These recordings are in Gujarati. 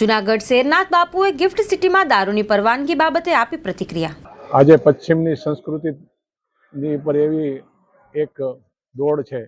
જુનાગઢ શેરનાથ બાપુએ ગિફ્ટ સિટીમાં દારૂની પરવાનગી બાબતે આપી પ્રતિક્રિયા. આજે પશ્ચિમની સંસ્કૃતિની પર એવી એક દોડ છે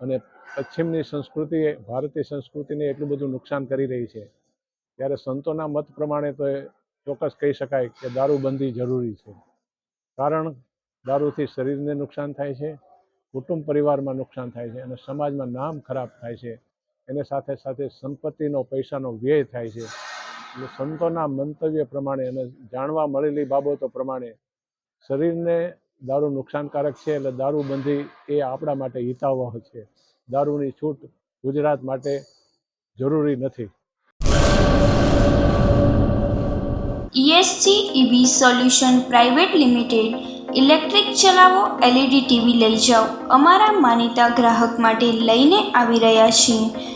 અને પશ્ચિમની સંસ્કૃતિ, ભારતીય સંસ્કૃતિને એટલું બધું નુકસાન કરી રહી છે. ત્યારે સંતોના મત પ્રમાણે તો એ ચોક્કસ કહી શકાય કે દારૂબંધી જરૂરી છે. કારણ દારૂથી શરીરને નુકસાન થાય છે, કુટુંબ પરિવારમાં નુકસાન થાય છે અને સમાજમાં નામ ખરાબ થાય છે. એને સાથે સાથે સંપત્તિનો પૈસાનો વ્યય થાય છે. એટલે સંતોના મંતવ્ય પ્રમાણે અને જાણવા મળેલી બાબતો પ્રમાણે શરીરને દારૂ નુકસાનકારક છે એટલે દારૂબંધી એ આપણા માટે હિતાવહ છે. દારૂની છૂટ ગુજરાત માટે જરૂરી નથી. ESC EV solution private limited electric ચલાવો એલઈડી ટીવી લઈ જાઓ. અમારા માનીતા ગ્રાહક માટે લઈને આવી રહ્યા છીએ.